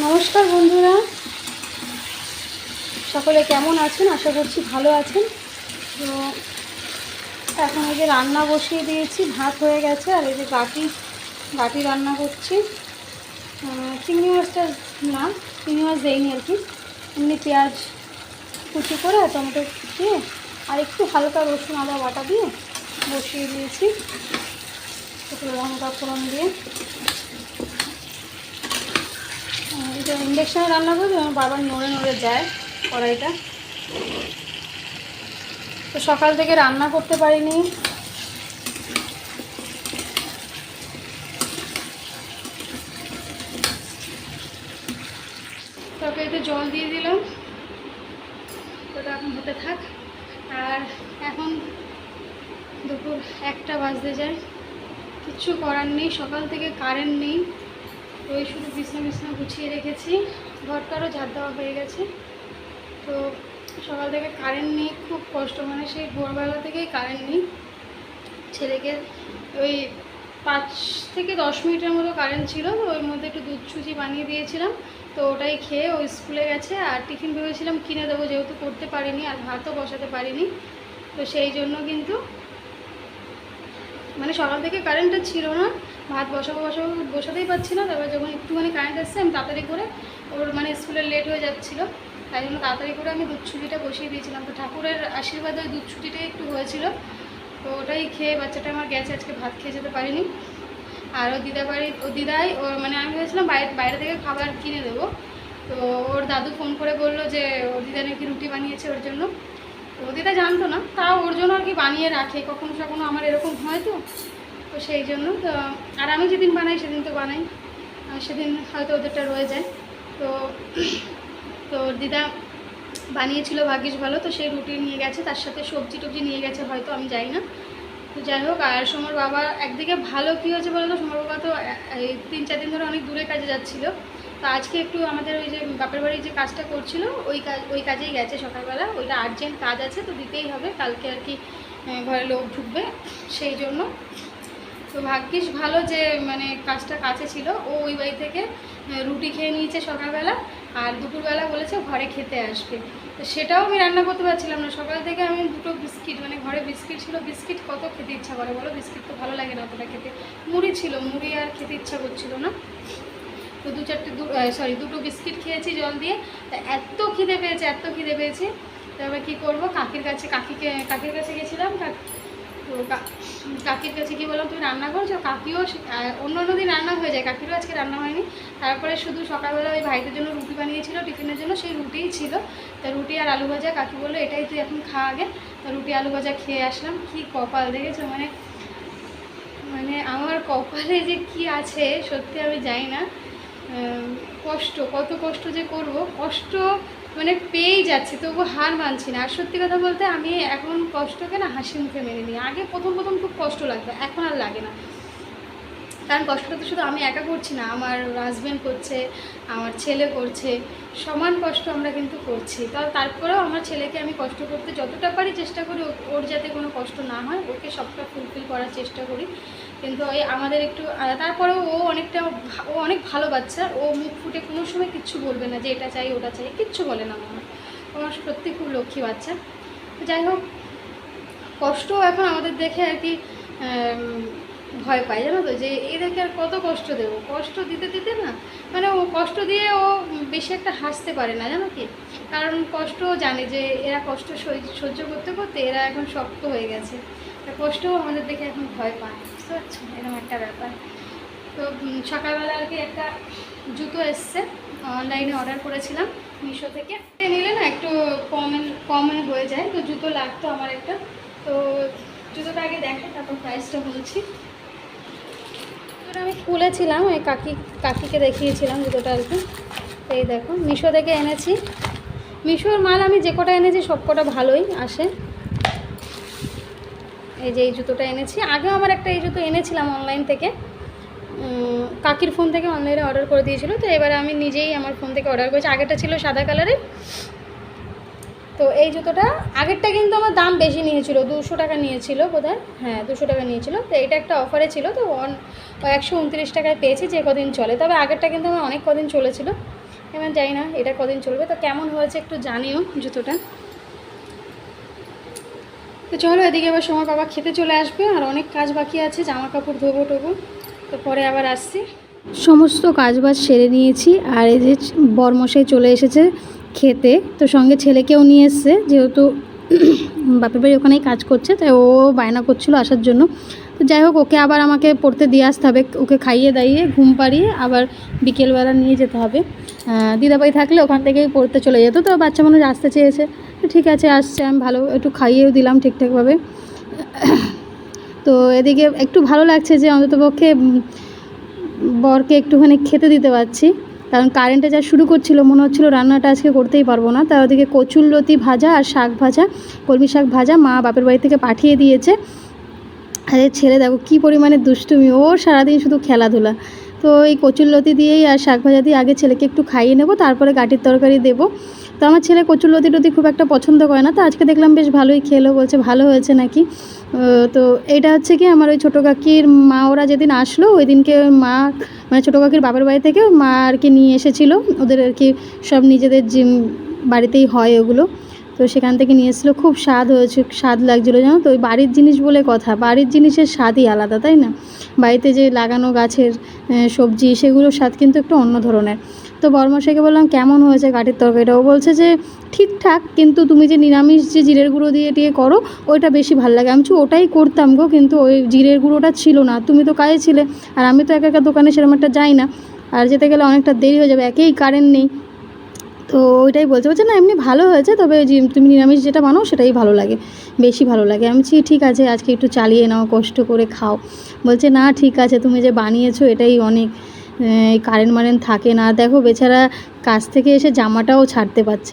নমস্কার বন্ধুরা। সকলে কেমন আছেন? আশা করছি ভালো আছেন। তো এখন এই যে রান্না বসিয়ে দিয়েছি, ভাত হয়ে গেছে, আর এই যে বাটি বাটি রান্না করছি। চিংড়ি মাছটা না, চিংড়ি মাছ দেয়নি আর কি। এমনি পেঁয়াজ কুচি করে টমেটো দিয়ে, আর একটু হালকা রসুন, আদা, বাটা দিয়ে বসিয়ে দিয়েছি। লঙ্কা ফোড়ন দিয়ে। ইন্ডাকশানে রান্না করি আমার বাবার নড়ে নড়ে যায় কড়াইটা। তো সকাল থেকে রান্না করতে পারিনি। তরকারিতে জল দিয়ে দিলাম। ওটা এখন হতে থাক। আর এখন দুপুর একটা বাজতে যায়। কিচ্ছু করার নেই, সকাল থেকে কারেন্ট নেই। ওই শুধু বিছনা বিছনা গুছিয়ে রেখেছি। ঘরটারও ঝাড় দেওয়া হয়ে গেছে। তো সকাল থেকে কারেন্ট নেই, খুব কষ্ট। মানে সেই ভোরবেলা থেকেই কারেন্ট নেই। ছেলেকে ওই পাঁচ থেকে দশ মিনিটের মতো কারেন্ট ছিল। তো ওর মধ্যে একটু দুধ সুজি বানিয়ে দিয়েছিলাম। তো ওটাই খেয়ে ও স্কুলে গেছে। আর টিফিন ভেবেছিলাম কিনে দেবো, যেহেতু করতে পারিনি আর ভাতও বসাতে পারিনি। তো সেই জন্য কিন্তু মানে সকাল থেকে কারেন্টটা ছিল না। ভাত বসাবো বসাবো, বসাতেই পারছি না। তারপর যখন একটুখানি কারেন্ট এসছে আমি তাড়াতাড়ি করে ওর মানে স্কুলে লেট হয়ে যাচ্ছিল। তাই জন্য তাড়াতাড়ি করে আমি দুধ ছুটিটা বসিয়ে দিয়েছিলাম। তো ঠাকুরের আশীর্বাদে ওই দুধ ছুটিটাই একটু হয়েছিল। তো ওটাই খেয়ে বাচ্চাটা আমার গেছে, আজকে ভাত খেয়ে যেতে পারিনি। আর ও দিদা বাড়ি ও দিদাই ও মানে আমি ভেবেছিলাম বাইরে বাইরে থেকে খাবার কিনে দেবো। তো ওর দাদু ফোন করে বলল যে ও দিদা নাকি রুটি বানিয়েছে ওর জন্য। তো ও দিদা জানতো না। তাও ওর জন্য আর কি বানিয়ে রাখে। কখনো কখনো আমার এরকম হয় তো। তো সেই জন্য, তো, আর আমি যেদিন বানাই সেদিন তো বানাই। সেদিন হয়তো ওদেরটা রয়ে যায়। তো তো দিদা বানিয়েছিল ভাগ্যিস ভালো, তো সেই রুটি নিয়ে গেছে, তার সাথে সবজি টবজি নিয়ে গেছে, হয়তো আমি যাই না। তো যাই হোক, আর সোমর বাবা একদিকে ভালো কী হয়েছে বলো তো? সোমর বাবা তো এই তিন চার দিন ধরে অনেক দূরে কাজে যাচ্ছিল। তো আজকে একটু আমাদের ওই যে বাপের বাড়ির যে কাজটা করছিল, ওই কাজ ওই কাজেই গেছে সকালবেলা। ওইটা আর্জেন্ট কাজ আছে, তো দিতেই হবে। কালকে আর কি ঘরে লোক ঢুকবে। সেই জন্য তো ভাগ্যিস ভালো যে মানে কাজটা কাছে ছিল। ও ওই বাড়ি থেকে রুটি খেয়ে নিয়েছে সকালবেলা আর দুপুরবেলা বলেছে ঘরে খেতে আসবে। তো সেটাও আমি রান্না করতে পারছিলাম না। সকাল থেকে আমি দুটো বিস্কিট মানে ঘরে বিস্কিট ছিল, বিস্কিট কত খেতে ইচ্ছা করে বলো? বিস্কিট তো ভালো লাগে না অতটা খেতে। মুড়ি ছিল, মুড়ি আর খেতে ইচ্ছা করছিল না। তো দু চারটে দু সরি দুটো বিস্কিট খেয়েছি জল দিয়ে। তা এত খিদে পেয়েছে, এত খিদে পেয়েছে। তারপরে কী করব? কাকির কাছে, কাকিকে, কাকির কাছে গেছিলাম, কাক- তো কাকির কাছে কি বললাম তুমি রান্না করছ কাকিও অন্য অন্য দিন রান্না হয়ে যায়। কাকিরও আজকে রান্না হয়নি। তারপরে শুধু সকালবেলা ওই ভাইদের জন্য রুটি বানিয়েছিল, টিফিনের জন্য সেই রুটিই ছিল। তা রুটি আর আলু ভাজা, কাকি বলল, এটাই তুই এখন খা আগে। তা রুটি আলু ভাজা খেয়ে আসলাম। কি কপাল, দেখেছ? মানে মানে আমার কপালে যে কি আছে, সত্যি আমি জানি না। কষ্ট, কত কষ্ট যে করব। কষ্ট মানে পেয়েই যাচ্ছে তবু হার মানছি না। আর সত্যি কথা বলতে আমি এখন কষ্টকে না হাসি মুখে মেনে নিই। আগে প্রথম প্রথম খুব কষ্ট লাগতো, এখন আর লাগে না। কারণ কষ্টটা তো শুধু আমি একা করছি না, আমার হাজব্যান্ড করছে, আমার ছেলে করছে, সমান কষ্ট আমরা কিন্তু করছি। তো তারপরেও আমার ছেলেকে আমি কষ্ট করতে যতটা পারি চেষ্টা করি, ওর যাতে কোনো কষ্ট না হয়, ওকে সবটা ফুলফিল করার চেষ্টা করি। কিন্তু ওই আমাদের একটু তারপরেও ও অনেকটা ও অনেক ভালো বাচ্চা। ও মুখ ফুটে কোনো সময় কিচ্ছু বলবে না যে এটা চাই, ওটা চাই, কিচ্ছু বলে না আমার আমার সত্যি খুব লক্ষ্মী বাচ্চা। যাই হোক কষ্ট এখন আমাদের দেখে আর কি ভয় পাই জানো তো? যে এদেরকে আর কত কষ্ট দেবো? কষ্ট দিতে দিতে না মানে ও কষ্ট দিয়ে ও বেশি একটা হাসতে পারে না, জানো কি? কারণ কষ্ট জানে যে এরা কষ্ট সহ্য করতে করতে এরা এখন শক্ত হয়ে গেছে। কষ্টও আমাদের দেখে এখন ভয় পায়। বুঝতে এরকম একটা ব্যাপার। তো সকালবেলা আর কি একটা জুতো এসছে, অনলাইনে অর্ডার করেছিলাম মিশো থেকে। নিলে না একটু কমে কমে হয়ে যায়, তো জুতো লাগতো আমার একটা। তো, জুতোটা আগে দেখে, তারপর প্রাইসটা বলছি। আমি খুলেছিলাম, ওই কাকি, কাকিকে দেখিয়েছিলাম জুতোটা আর কি। এই দেখো, মিশো থেকে এনেছি। মিশোর মাল আমি যে কটা এনেছি, সব কটা ভালোই আসে। এই যে এই জুতোটা এনেছি। আগেও আমার একটা এই জুতো এনেছিলাম অনলাইন থেকে। কাকির ফোন থেকে অনলাইনে অর্ডার করে দিয়েছিল। তো এবারে আমি নিজেই আমার ফোন থেকে অর্ডার করেছি। আগেটা ছিল সাদা কালারের তো এই জুতোটা আগেরটা কিন্তু আমার দাম বেশি নিয়েছিল। দুশো টাকা নিয়েছিল বোধহয়। হ্যাঁ দুশো টাকা নিয়েছিল। তো এটা একটা অফারে ছিল। তো ওয়ান একশো উনত্রিশ টাকায় পেয়েছি যে কদিন চলে। তবে আগেরটা কিন্তু আমার অনেক কদিন চলেছিল। এবার জানি না এটা কদিন চলবে। তো কেমন হয়েছে একটু জানিও জুতোটা। তো চলো এদিকে এবার সময় বাবা খেতে চলে আসবে, আর অনেক কাজ বাকি আছে, জামা কাপড় ধোবো টোবো। তো পরে আবার আসছি। সমস্ত কাজবাজ সেরে নিয়েছি, আর এই যে বরমশাই চলে এসেছে খেতে, তো সঙ্গে ছেলেকেও নিয়ে এসছে, যেহেতু বাপের বাড়ি ওখানেই কাজ করছে, তাই ও বায়না করছিল আসার জন্য। তো যাই হোক, ওকে আবার আমাকে পড়তে দিয়ে আসতে হবে, ওকে খাইয়ে দাইয়ে, ঘুম পাড়িয়ে আবার বিকেলবেলা নিয়ে যেতে হবে। দিদাবাই থাকলে ওখান থেকেই পড়তে চলে যেত, তো বাচ্চা মানুষ আসতে চেয়েছে। ঠিক আছে, আসছে আমি, ভালো, একটু খাইয়েও দিলাম ঠিকঠাকভাবে। তো এদিকে একটু ভালো লাগছে যে অন্ততপক্ষে বরকে একটুখানি খেতে দিতে পারছি। কারণ কারেন্টে যা শুরু করছিল, মনে হচ্ছিল রান্নাটা আজকে করতেই পারব না। তার ওদিকে কচুর লতি ভাজা আর শাক ভাজা, কলমি শাক ভাজা মা বাপের বাড়ি থেকে পাঠিয়ে দিয়েছে। আরে ছেলে দেখো, কী পরিমাণে দুষ্টুমি। ও সারাদিন শুধু খেলাধুলা। তো এই কচুর লতি দিয়েই আর শাক ভাজা দিয়ে আগে ছেলেকে একটু খাইয়ে নেব, তারপরে গাটির তরকারি দেবো। তো আমার ছেলে কচুর লতি টতি খুব একটা পছন্দ করে না, তো আজকে দেখলাম বেশ ভালোই খেলো, বলছে ভালো হয়েছে নাকি। তো এটা হচ্ছে কি আমার ওই ছোটো কাকির মা, ওরা যেদিন আসলো, ওই দিনকে মা মানে ছোটো কাকির বাপের বাড়ি থেকে মা আর কি নিয়ে এসেছিল। ওদের আর কি সব নিজেদের যে বাড়িতেই হয় ওগুলো। তো সেখান থেকে নিয়ে এসেছিল খুব স্বাদ হয়েছে, স্বাদ লাগছিল জানো তো? ওই বাড়ির জিনিস বলে কথা, বাড়ির জিনিসের স্বাদই আলাদা, তাই না? বাড়িতে যে লাগানো গাছের সবজি, সেগুলোর স্বাদ কিন্তু একটু অন্য ধরনের। তো বর্মশাইকে বললাম, কেমন হয়েছে কাঠের তরকারিটা? ও বলছে যে, ঠিকঠাক, কিন্তু তুমি যে নিরামিষ যে জিরের গুঁড়ো দিয়ে টিয়ে করো, ওইটা বেশি ভালো লাগে। আমি ওটাই করতাম গো, কিন্তু ওই জিরের গুঁড়োটা ছিল না, তুমি তো কাজে ছিলে, আর আমি তো একা একা দোকানে সেরকম একটা যাই না, আর যেতে গেলে অনেকটা দেরি হয়ে যাবে, একেই কারেন্ট নেই। তো ওইটাই বলছে। বলছে, না, এমনি ভালো হয়েছে, তবে তুমি নিরামিষ যেটা বানাও, সেটাই ভালো লাগে, বেশি ভালো লাগে। আমি বলছি, ঠিক আছে, আজকে একটু চালিয়ে নাও, কষ্ট করে খাও। বলছে, না, ঠিক আছে, তুমি যে বানিয়েছো, এটাই অনেক কারেন্ট মারেন্ট থাকে না। দেখো, বেচারা কাছ থেকে এসে জামাটাও ছাড়তে পারছে